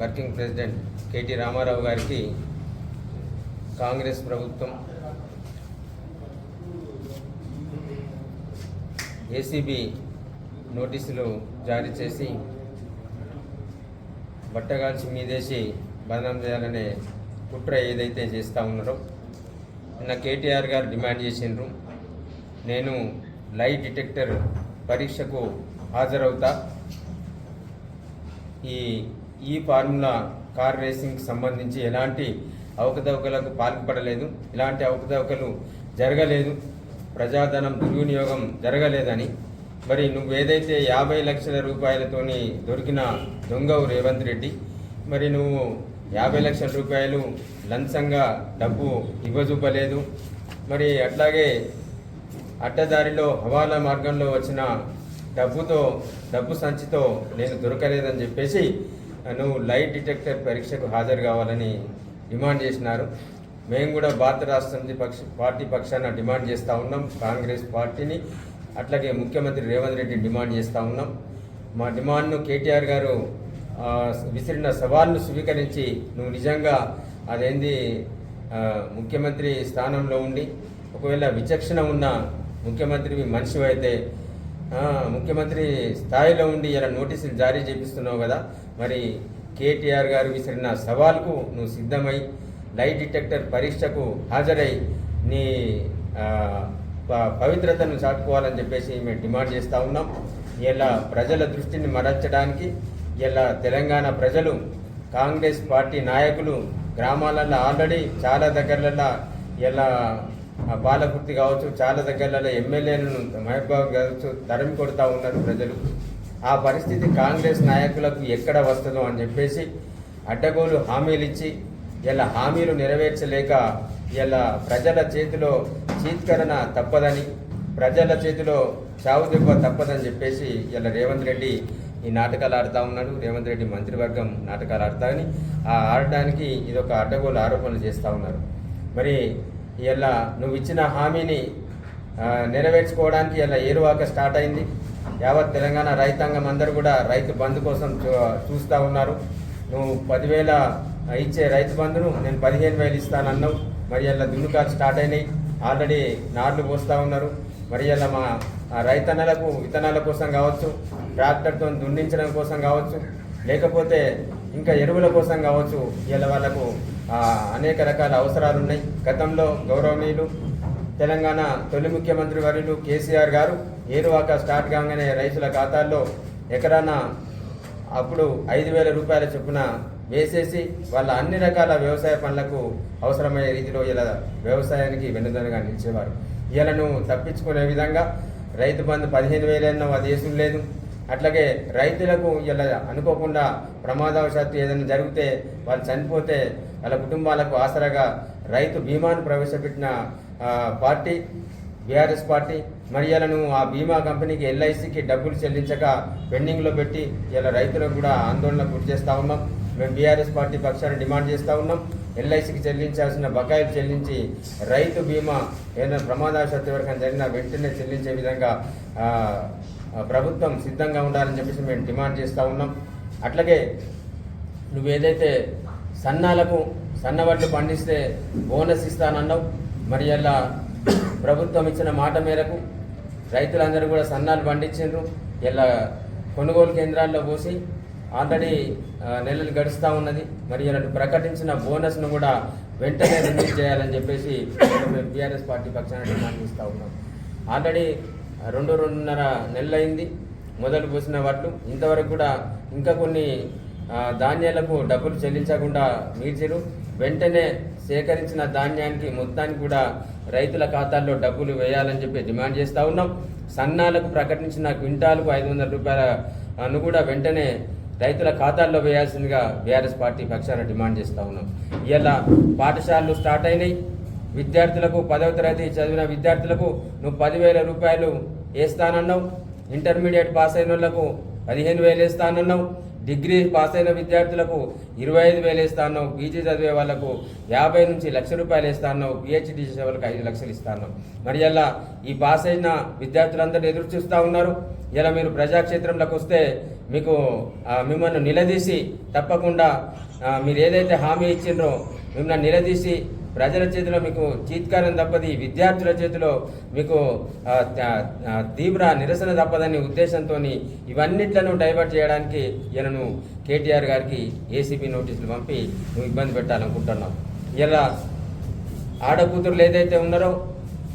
Working president KT Ramarao గారికి కాంగ్రెస్ ప్రభుత్వం ACB నోటీసులు జారీ చేసి బట్టగాల్చి మీదేసి బదనాం చేయాలనే కుట్ర ఏదైతే చేస్తూ ఉన్నారో నిన్న కేటీఆర్ గారు డిమాండ్ చేసిండ్రు. నేను లై డిటెక్టర్ పరీక్షకు హాజరవుతా. ఈ ఈ ఫార్ములా కార్ రేసింగ్కి సంబంధించి ఎలాంటి అవకతవకలకు పాల్పడలేదు ఇలాంటి అవకతవకలు జరగలేదు ప్రజాధనం దుర్వినియోగం జరగలేదని. మరి నువ్వు ఏదైతే యాభై లక్షల రూపాయలతోని దొరికిన దొంగవు రేవంత్ రెడ్డి మరి నువ్వు యాభై లక్షల రూపాయలు లంచంగా డబ్బు ఇవ్వజూపలేదు మరి అట్లాగే అడ్డదారిలో హవాలా మార్గంలో వచ్చిన డబ్బుతో డబ్బు సంచితో నేను దొరకలేదని చెప్పేసి నువ్వు లైట్ డిటెక్టర్ పరీక్షకు హాజరు కావాలని డిమాండ్ చేసినారు. మేము కూడా భారత రాష్ట్ర సమితి పక్ష పార్టీ పక్షాన డిమాండ్ చేస్తూ ఉన్నాం. కాంగ్రెస్ పార్టీని అట్లాగే ముఖ్యమంత్రి రేవంత్ రెడ్డి డిమాండ్ చేస్తూ ఉన్నాం. మా డిమాండ్ను కేటీఆర్ గారు విసిరిన సవాల్ను స్వీకరించి నువ్వు నిజంగా అదేంది ముఖ్యమంత్రి స్థానంలో ఉండి ఒకవేళ విచక్షణ ఉన్న ముఖ్యమంత్రి మనిషి అయితే ముఖ్యమంత్రి స్థాయిలో ఉండి ఇలా నోటీసులు జారీ చేపిస్తున్నావు కదా మరి కేటీఆర్ గారు విసిరిన సవాల్కు నువ్వు సిద్ధమై లైట్ డిటెక్టర్ పరీక్షకు హాజరై నీ పవిత్రతను చాటుకోవాలని చెప్పేసి మేము డిమాండ్ చేస్తూ ఉన్నాం. ఇలా ప్రజల దృష్టిని మరల్చడానికి ఇలా తెలంగాణ ప్రజలు కాంగ్రెస్ పార్టీ నాయకులు గ్రామాలలో ఆల్రెడీ చాలా దగ్గరలలో ఇలా పాలకుర్తి కావచ్చు చాలా దగ్గరలలో ఎమ్మెల్యేలను మహబాబు కావచ్చు తరిమి కొడుతూ ఉన్నారు ప్రజలు. ఆ పరిస్థితి కాంగ్రెస్ నాయకులకు ఎక్కడ వస్తుందో అని చెప్పేసి అడ్డగోలు హామీలు ఇచ్చి ఇలా హామీలు నెరవేర్చలేక ఇలా ప్రజల చేతిలో చీత్కరణ తప్పదని ప్రజల చేతిలో చావు దెబ్బ తప్పదని చెప్పేసి ఇలా రేవంత్ రెడ్డి ఈ నాటకాలు ఆడుతూ ఉన్నాడు. రేవంత్ రెడ్డి మంత్రివర్గం నాటకాలు ఆడతామని ఆ ఆడడానికి ఇది ఒక అడ్డగోలు ఆరోపణలు చేస్తూ ఉన్నారు. మరి ఇలా నువ్వు ఇచ్చిన హామీని నెరవేర్చుకోవడానికి ఇలా ఏరువాక స్టార్ట్ అయింది. యావత్ తెలంగాణ రైతాంగం అందరూ కూడా రైతు బంధు కోసం చూ- చూస్తూ ఉన్నారు. నువ్వు పదివేల ఇచ్చే రైతు బంధును నేను పదిహేను వేలు ఇస్తానన్నావు. మరి ఇలా దుండుకాలు స్టార్ట్ అయినాయి. ఆల్రెడీ నార్లు పోస్తూ ఉన్నారు. మరి ఇలా మా రైతన్నలకు విత్తనాల కోసం కావచ్చు ట్రాక్టర్తో దున్నించడం కోసం కావచ్చు లేకపోతే ఇంకా ఎరువుల కోసం కావచ్చు ఇలా వాళ్ళకు అనేక రకాల అవసరాలు ఉన్నాయి గతంలో గౌరవనీయులు తెలంగాణ తొలి ముఖ్యమంత్రి వర్యులు కేసీఆర్ గారు ఏరువాక స్టార్ట్ కాగానే రైతుల ఖాతాల్లో ఎకరాన అప్పుడు ఐదు వేల రూపాయల చొప్పున వేసేసి వాళ్ళ అన్ని రకాల వ్యవసాయ పనులకు అవసరమయ్యే రీతిలో ఇలా వ్యవసాయానికి వెన్నుదనగా నిలిచేవారు. ఇలాను తప్పించుకునే విధంగా రైతు బంధు పదిహేను వేలన్నో అది వేసుడు లేదు. అట్లాగే రైతులకు ఇలా అనుకోకుండా ప్రమాదవశాత్తు ఏదైనా జరిగితే వాళ్ళు చనిపోతే వాళ్ళ కుటుంబాలకు ఆసరాగా రైతు బీమాను ప్రవేశపెట్టిన పార్టీ బీఆర్ఎస్ పార్టీ మరి ఇలా నువ్వు ఆ బీమా కంపెనీకి ఎల్ఐసికి డబ్బులు చెల్లించక పెండింగ్లో పెట్టి ఇలా రైతులకు కూడా ఆందోళన గురి చేస్తూ ఉన్నాం. మేము బీఆర్ఎస్ పార్టీ పక్షాన డిమాండ్ చేస్తూ ఉన్నాం. ఎల్ఐసికి చెల్లించాల్సిన బకాయిలు చెల్లించి రైతు బీమా ఏదైనా ప్రమాదవశాత్తు వరకు జరిగిన వెంటనే చెల్లించే విధంగా ప్రభుత్వం సిద్ధంగా ఉండాలని చెప్పేసి మేము డిమాండ్ చేస్తూ ఉన్నాం. అట్లాగే నువ్వు ఏదైతే సన్నాలకు సన్నబడ్లు పండిస్తే బోనస్ ఇస్తానన్నావు మరి అలా ప్రభుత్వం ఇచ్చిన మాట మేరకు రైతులందరూ కూడా సన్నాలు పండించిండ్రు ఇలా కొనుగోలు కేంద్రాల్లో పోసి ఆల్రెడీ నెలలు గడుస్తూ ఉన్నది. మరి అలాంటి ప్రకటించిన బోనస్ను కూడా వెంటనే రిలీజ్ చేయాలని చెప్పేసి మేము బీఆర్ఎస్ పార్టీ పక్షాన డిమాండ్ చేస్తూ ఉన్నాం. ఆల్రెడీ రెండు రెండున్నర నెలలైంది. మొదలు పోసిన వాట్లు ఇంతవరకు కూడా ఇంకా కొన్ని ధాన్యాలకు డబ్బులు చెల్లించకుండా మీర్చిరు వెంటనే సేకరించిన ధాన్యానికి మొత్తానికి కూడా రైతుల ఖాతాల్లో డబ్బులు వేయాలని చెప్పి డిమాండ్ చేస్తూ ఉన్నాం. సన్నాలకు ప్రకటించిన క్వింటాలకు ఐదు వందల రూపాయల అను కూడా వెంటనే రైతుల ఖాతాల్లో వేయాల్సిందిగా బీఆర్ఎస్ పార్టీ పక్షాన డిమాండ్ చేస్తూ ఉన్నాం. ఇలా పాఠశాలలు స్టార్ట్ అయినాయి. విద్యార్థులకు పదవ తరగతి చదివిన విద్యార్థులకు నువ్వు పదివేల రూపాయలు వేస్తానన్నావు. ఇంటర్మీడియట్ పాస్ అయిన వాళ్ళకు పదిహేను వేలు వేస్తానన్నావు. డిగ్రీ పాస్ అయిన విద్యార్థులకు ఇరవై ఐదు వేలు ఇస్తాన్నావు పీజీ చదివే వాళ్ళకు యాభై నుంచి లక్ష రూపాయలు ఇస్తాన్నావు పిహెచ్డి చేసే వాళ్ళకి ఐదు లక్షలు ఇస్తాన్నావు మరి అలా ఈ పాస్ అయిన విద్యార్థులందరూ ఎదురు చూస్తూ ఉన్నారు? ఇలా మీరు ప్రజాక్షేత్రంలోకి వస్తే మీకు మిమ్మల్ని నిలదీసి తప్పకుండా మీరు ఏదైతే హామీ ఇచ్చిండ్రో మిమ్మల్ని నిలదీసి ప్రజల చేతిలో మీకు చీత్కారం తప్పది విద్యార్థుల చేతిలో మీకు తీవ్ర నిరసన తప్పదనే ఉద్దేశంతో ఇవన్నిట్లను డైవర్ట్ చేయడానికి ఈయనను కేటీఆర్ గారికి ఏసీబీ నోటీసులు పంపి నువ్వు ఇబ్బంది పెట్టాలనుకుంటున్నావు. ఇలా ఆడకూతురులు ఏదైతే ఉన్నారో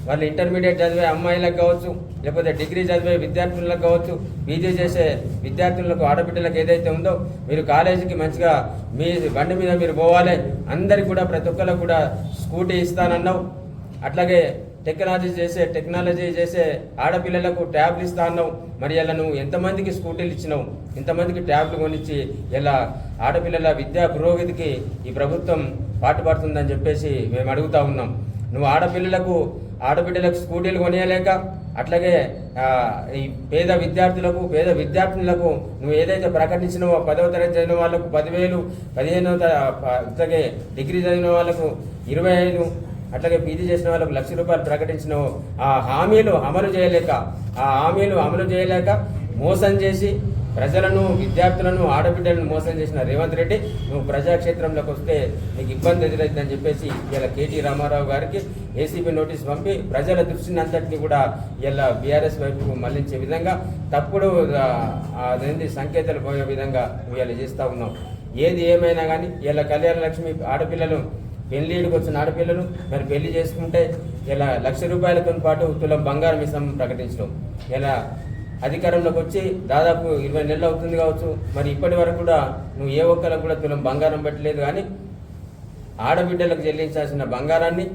వాళ్ళు ఇంటర్మీడియట్ చదివే అమ్మాయిలకు కావచ్చు లేకపోతే డిగ్రీ చదివే విద్యార్థులకు కావచ్చు పీజీ చేసే విద్యార్థులకు ఆడబిడ్డలకు ఏదైతే ఉందో మీరు కాలేజీకి మంచిగా మీ బండి మీద మీరు పోవాలి. అందరికి కూడా ప్రతి ఒక్కరికి కూడా స్కూటీ ఇస్తానన్నావు. అట్లాగే టెక్నాలజీ చేసే టెక్నాలజీ చేసే ఆడపిల్లలకు ట్యాబ్లు ఇస్తా అన్నావు. మరి ఇలా నువ్వు ఎంతమందికి స్కూటీలు ఇచ్చినావు? ఇంతమందికి ట్యాబ్లు కొనిచ్చి ఇలా ఆడపిల్లల విద్యా పురోగతికి ఈ ప్రభుత్వం పాటుపడుతుందని చెప్పేసి మేము అడుగుతా ఉన్నాం. నువ్వు ఆడపిల్లలకు ఆడబిడ్డలకు స్కూటీలు కొనియలేక అట్లాగే ఈ పేద విద్యార్థులకు పేద విద్యార్థినులకు నువ్వు ఏదైతే ప్రకటించినవో పదవ తరగతి చదివిన వాళ్ళకు పదివేలు పదిహేనవ అట్లాగే డిగ్రీ చదివిన వాళ్ళకు ఇరవై ఐదు అట్లాగే పీజీ చేసిన వాళ్ళకు లక్ష రూపాయలు ప్రకటించినవో ఆ హామీలు అమలు చేయలేక ఆ హామీలు అమలు చేయలేక మోసం చేసి ప్రజలను విద్యార్థులను ఆడబిడ్డలను మోసం చేసిన రేవంత్ రెడ్డి నువ్వు ప్రజాక్షేత్రంలోకి వస్తే నీకు ఇబ్బంది ఎదురైందని చెప్పేసి ఇలా కేటీ రామారావు గారికి ఏసీబీ నోటీస్ పంపి ప్రజల దృష్టిని అంతటినీ కూడా ఇలా బీఆర్ఎస్ వైపు మళ్ళించే విధంగా తప్పుడు అదేంటి సంకేతాలు పోయే విధంగా నువ్వు ఇలా చేస్తూ ఉన్నావు. ఏది ఏమైనా కానీ ఇలా కళ్యాణ లక్ష్మి ఆడపిల్లలు పెళ్ళిడికి వచ్చిన ఆడపిల్లలు మరి పెళ్ళి చేసుకుంటే ఇలా లక్ష రూపాయలతో పాటు తులం బంగారం ఇస్తాం ప్రకటించడం. ఇలా అధికారంలోకి వచ్చి దాదాపు ఇరవై నెలలు అవుతుంది కావచ్చు. మరి ఇప్పటి వరకు కూడా నువ్వు ఏ ఒక్కరికి కూడా తులం బంగారం పెట్టలేదు కానీ ఆడబిడ్డలకు చెల్లించాల్సిన బంగారాన్ని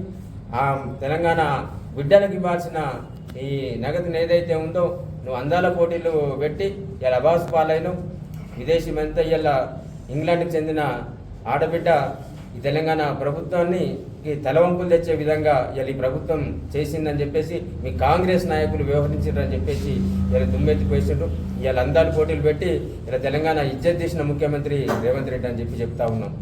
ఆ తెలంగాణ బిడ్డలకు ఇవ్వాల్సిన ఈ నగదుని ఏదైతే ఉందో నువ్వు అందాల పోటీలు పెట్టి ఇలా అబాస్ పాలైన విదేశీ మెంత ఇలా ఇంగ్లాండ్కి చెందిన ఆడబిడ్డ ఈ తెలంగాణ ప్రభుత్వాన్ని ఈ తలవంపులు తెచ్చే విధంగా ఇలా ఈ ప్రభుత్వం చేసిందని చెప్పేసి మీ కాంగ్రెస్ నాయకులు వ్యవహరించారని చెప్పేసి ఇలా దుమ్మెత్తిపోయిండ్రు ఇలా అందాలు పోటీలు పెట్టి ఇలా తెలంగాణ ఇజ్జత్ తీసిన ముఖ్యమంత్రి రేవంత్ రెడ్డి అని చెప్పి చెప్తా ఉన్నాం.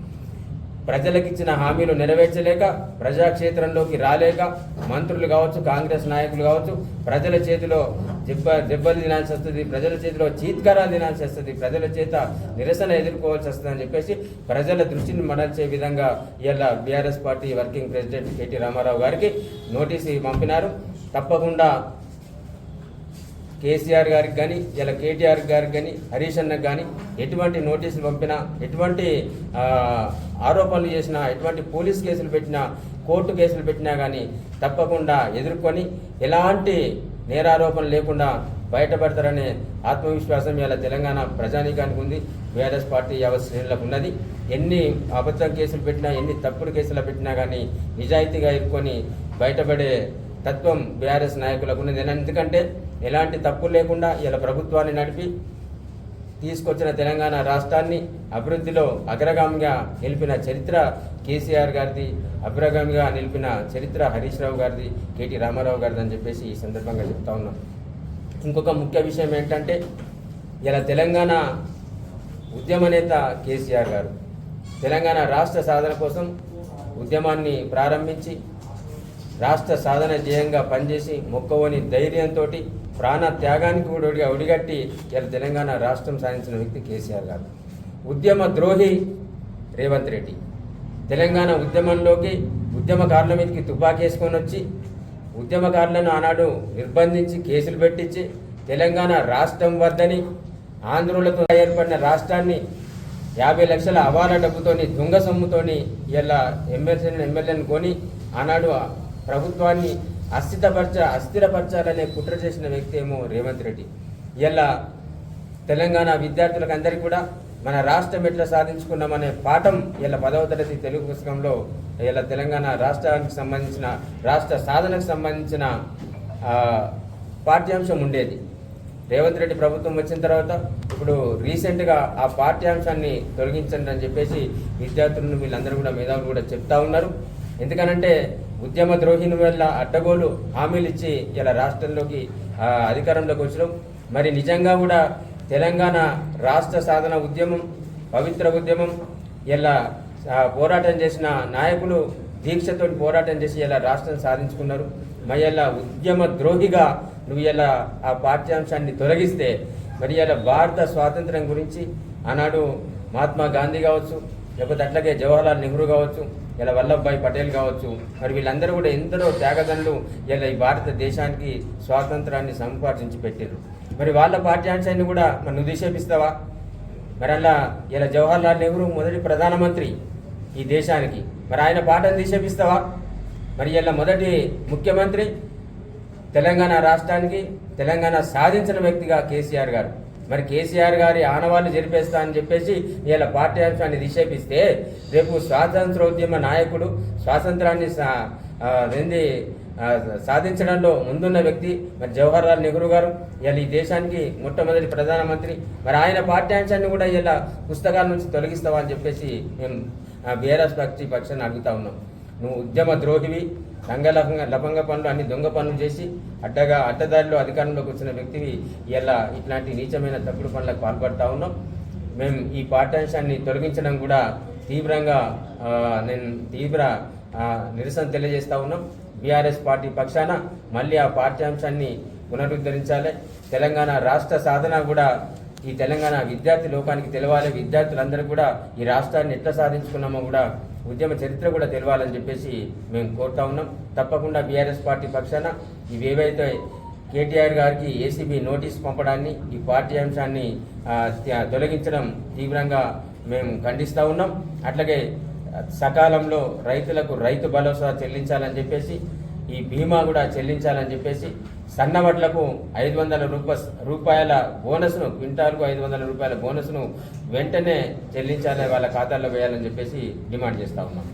ప్రజలకు ఇచ్చిన హామీలు నెరవేర్చలేక ప్రజాక్షేత్రంలోకి రాలేక మంత్రులు కావచ్చు కాంగ్రెస్ నాయకులు కావచ్చు ప్రజల చేతిలో దెబ్బ దెబ్బలు తినాల్సి వస్తుంది ప్రజల చేతిలో చీత్కారాలు తినాల్సి వస్తుంది ప్రజల చేత నిరసన ఎదుర్కోవాల్సి వస్తుంది అని చెప్పేసి ప్రజల దృష్టిని మరల్చే విధంగా ఇలా BRS party working president KT Ramarao గారికి నోటీసు పంపినారు. తప్పకుండా కేసీఆర్ గారికి కానీ ఇలా కేటీఆర్ గారికి కానీ హరీష్ అన్నకు కానీ ఎటువంటి నోటీసులు పంపినా ఎటువంటి ఆరోపణలు చేసినా ఎటువంటి పోలీస్ కేసులు పెట్టినా కోర్టు కేసులు పెట్టినా కానీ తప్పకుండా ఎదుర్కొని ఎలాంటి నేరారోపణ లేకుండా బయటపడతారనే ఆత్మవిశ్వాసం ఇలా తెలంగాణ ప్రజానీకానికి ఉంది. బీఆర్ఎస్ పార్టీ యావత్ శ్రేణులకు ఉన్నది. ఎన్ని అబద్ధం కేసులు పెట్టినా ఎన్ని తప్పుడు కేసులు పెట్టినా కానీ నిజాయితీగా ఎదుర్కొని బయటపడే తత్వం బీఆర్ఎస్ నాయకులకు ఉన్నది. ఎందుకంటే ఎలాంటి తప్పు లేకుండా ఇలా ప్రభుత్వాన్ని నడిపి తీసుకొచ్చిన తెలంగాణ రాష్ట్రాన్ని అభివృద్ధిలో అగ్రగామిగా నిలిపిన చరిత్ర కేసీఆర్ గారిది అగ్రగామిగా నిలిపిన చరిత్ర హరీష్ రావు గారిది కేటీ రామారావు గారిది అని చెప్పేసి ఈ సందర్భంగా చెప్తా ఉన్నాం. ఇంకొక ముఖ్య విషయం ఏంటంటే ఇలా తెలంగాణ ఉద్యమ నేత కేసీఆర్ గారు తెలంగాణ రాష్ట్ర సాధన కోసం ఉద్యమాన్ని ప్రారంభించి రాష్ట్ర సాధన ధ్యేయంగా పనిచేసి మొక్కవని ధైర్యంతో ప్రాణ త్యాగానికి కూడా ఒడిగట్టి ఇలా తెలంగాణ రాష్ట్రం సాధించిన వ్యక్తి కేసీఆర్ గారు. ఉద్యమ ద్రోహి రేవంత్ రెడ్డి. తెలంగాణ ఉద్యమంలోకి ఉద్యమకారుల మీదకి తుపాకేసుకొని వచ్చి ఉద్యమకారులను ఆనాడు నిర్బంధించి కేసులు పెట్టించి తెలంగాణ రాష్ట్రం వద్దని ఆంధ్రులతో ఏర్పడిన రాష్ట్రాన్ని యాభై లక్షల అవాల డబ్బుతోని దొంగ సొమ్ముతోని ఇలా ఎమ్మెల్సీని ఎమ్మెల్యేని కొని ఆనాడు ప్రభుత్వాన్ని అస్థితపరచ అస్థిరపరచాలనే కుట్ర చేసిన వ్యక్తి ఏమో రేవంత్ రెడ్డి. ఇలా తెలంగాణ విద్యార్థులకు అందరికీ కూడా మన రాష్ట్రం ఎట్లా సాధించుకున్నామనే పాఠం ఇలా పదవ తరగతి తెలుగు పుస్తకంలో ఇలా తెలంగాణ రాష్ట్రానికి సంబంధించిన రాష్ట్ర సాధనకు సంబంధించిన పాఠ్యాంశం ఉండేది. రేవంత్ రెడ్డి ప్రభుత్వం వచ్చిన తర్వాత ఇప్పుడు రీసెంట్గా ఆ పాఠ్యాంశాన్ని తొలగించండి అని చెప్పేసి విద్యార్థులను వీళ్ళందరూ కూడా మేధావులు కూడా చెప్తా ఉన్నారు. ఎందుకనంటే ఉద్యమ ద్రోహిని వల్ల అడ్డగోలు హామీలు ఇచ్చి ఇలా రాష్ట్రంలోకి అధికారంలోకి వచ్చడం మరి నిజంగా కూడా తెలంగాణ రాష్ట్ర సాధన ఉద్యమం పవిత్ర ఉద్యమం ఇలా పోరాటం చేసిన నాయకులు దీక్షతో పోరాటం చేసి ఇలా రాష్ట్రం సాధించుకున్నారు. మరి ఇలా ఉద్యమ ద్రోహిగా నువ్వు ఇలా ఆ పాఠ్యాంశాన్ని తొలగిస్తే మరి ఇలా భారత స్వాతంత్రం గురించి ఆనాడు మహాత్మా గాంధీ కావచ్చు లేకపోతే అట్లాగే జవహర్లాల్ నెహ్రూ కావచ్చు ఇలా వల్లభాయ్ పటేల్ కావచ్చు మరి వీళ్ళందరూ కూడా ఎందరో త్యాగదనులు ఇలా ఈ భారతదేశానికి స్వాతంత్రాన్ని సంపాదించి పెట్టారు మరి వాళ్ళ పాఠ్యాంశాన్ని కూడా మనం నిషేపిస్తావా మరి అలా ఇలా జవహర్లాల్ నెహ్రూ మొదటి ప్రధానమంత్రి ఈ దేశానికి మరి ఆయన పాఠం నిషేపిస్తావా మరి ఇలా మొదటి ముఖ్యమంత్రి తెలంగాణ రాష్ట్రానికి తెలంగాణ సాధించిన వ్యక్తిగా కేసీఆర్ గారు. మరి కేసీఆర్ గారి ఆనవాళ్ళు జరిపేస్తా అని చెప్పేసి ఇలా పాఠ్యాంశాన్ని నిషేపిస్తే రేపు స్వాతంత్రోద్యమ నాయకుడు స్వాతంత్రాన్ని సా- సాధించడంలో ముందున్న వ్యక్తి మరి జవహర్లాల్ నెహ్రూ గారు. ఇలా ఈ దేశానికి మొట్టమొదటి ప్రధానమంత్రి. మరి ఆయన పాఠ్యాంశాన్ని కూడా ఇలా పుస్తకాల నుంచి తొలగిస్తావా అని చెప్పేసి మేము బీఆర్ఎస్ పక్షి పక్షాన్ని అడుగుతా ఉన్నాం. నువ్వు ఉద్యమ ద్రోహివి రంగలభంగ లభంగ పనులు అన్ని దొంగ పనులు చేసి అడ్డగా అడ్డదారిలో అధికారంలోకి వచ్చిన వ్యక్తివి ఇలా ఇట్లాంటి నీచమైన తప్పుడు పనులకు పాల్పడతా ఉన్నాం. మేము ఈ పాఠ్యాంశాన్ని తొలగించడం కూడా తీవ్రంగా నేను తీవ్ర నిరసన తెలియజేస్తా ఉన్నాం. బీఆర్ఎస్ పార్టీ పక్షాన మళ్ళీ ఆ పాఠ్యాంశాన్ని పునరుద్ధరించాలి. తెలంగాణ రాష్ట్ర సాధన కూడా ఈ తెలంగాణ విద్యార్థి లోకానికి తెలవాలి. విద్యార్థులందరూ కూడా ఈ రాష్ట్రాన్ని ఎట్లా సాధించుకున్నామో కూడా ఉద్యమ చరిత్ర కూడా తెలవాలని చెప్పేసి మేము కోరుతా ఉన్నాం. తప్పకుండా బీఆర్ఎస్ పార్టీ పక్షాన ఇవేవైతే కేటీఆర్ గారికి ఏసీబీ నోటీస్ పంపడాన్ని ఈ పార్టీ అంశాన్ని తొలగించడం తీవ్రంగా మేము ఖండిస్తూ ఉన్నాం. అట్లాగే సకాలంలో రైతులకు రైతు భరోసా చెల్లించాలని చెప్పేసి ఈ బీమా కూడా చెల్లించాలని చెప్పేసి సన్నవడ్లకు ఐదు వందల రూప రూపాయల బోనస్ను క్వింటాల్కు ఐదు వందల రూపాయల బోనస్ను వెంటనే చెల్లించాలని వాళ్ళ ఖాతాల్లో వేయాలని చెప్పేసి డిమాండ్ చేస్తా ఉన్నాం.